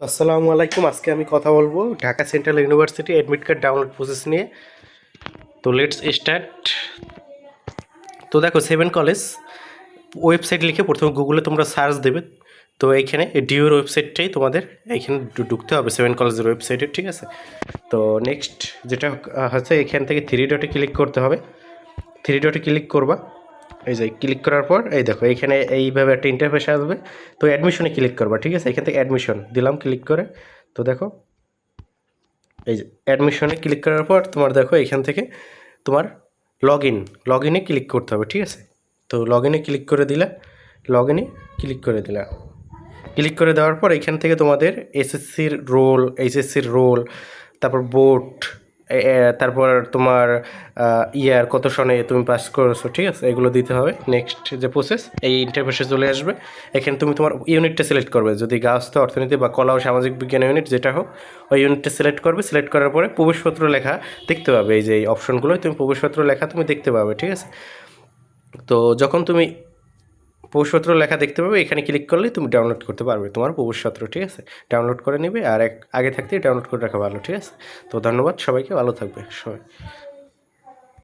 আসসালামু আলাইকুম। আজকে আমি কথা বলব Dhaka central university admit card download process নিয়ে। তো লেটস স্টার্ট তো দেখো সেভেন কলেজ ওয়েবসাইট লিখে প্রথমে গুগলে তোমরা সার্চ দেবে। তো এইখানে ডিওর ওয়েবসাইটটাই তোমাদের এইখানে ঢুকতে হবে সেভেন কলেজের ওয়েবসাইটে ঠিক আছে? তো নেক্সট যেটা হচ্ছে এখান থেকে থ্রি ডটে ক্লিক করতে হবে। থ্রি ডটে ক্লিক করবা। এই যে ক্লিক করার পর, এই দেখো, এইখানে এইভাবে একটা ইন্টারফেস আসবে। তো অ্যাডমিশনে ক্লিক করবা, ঠিক আছে? এখান থেকে অ্যাডমিশন দিলাম ক্লিক করে। তো দেখো, এই যে অ্যাডমিশনে ক্লিক করার পর, তোমার দেখো, এখান থেকে তোমার লগ ইন লগ ইনে ক্লিক করতে হবে, ঠিক আছে? তো লগ ইনে ক্লিক করে দিলা লগ ইনে ক্লিক করে দিলা। ক্লিক করে দেওয়ার পর, এখান থেকে তোমাদের এসএসসির রোল এইচএসসির রোল তারপর বোর্ড তারপর তোমার ইয়ার কত সনে তুমি পাস করেছ, ঠিক আছে? এগুলো দিতে হবে নেক্সট যে প্রসেস এই ইন্টারফেসে চলে আসবে। এখানে তুমি তোমার ইউনিটটা সিলেক্ট করবে। যদি গাছতে অর্থনীতি বা কলা ও সামাজিক বিজ্ঞান ইউনিট যেটা হোক, ওই ইউনিটটা সিলেক্ট করবে। সিলেক্ট করার পরে প্রবেশপত্র লেখা দেখতে পাবে। এই যে এই অপশনগুলো তুমি প্রবেশপত্র লেখা তুমি দেখতে পাবে, ঠিক আছে? তো যখন তুমি প্রবেশপত্র লেখা দেখতে পাবে, এখানে ক্লিক করলে তুমি ডাউনলোড করতে পারবে তোমার প্রবেশপত্র ঠিক আছে? ডাউনলোড করে নেবে আর এক, আগে থাকতেই ডাউনলোড করে রাখা ভালো, ঠিক আছে? তো ধন্যবাদ সবাইকে, ভালো থাকবে সবাই।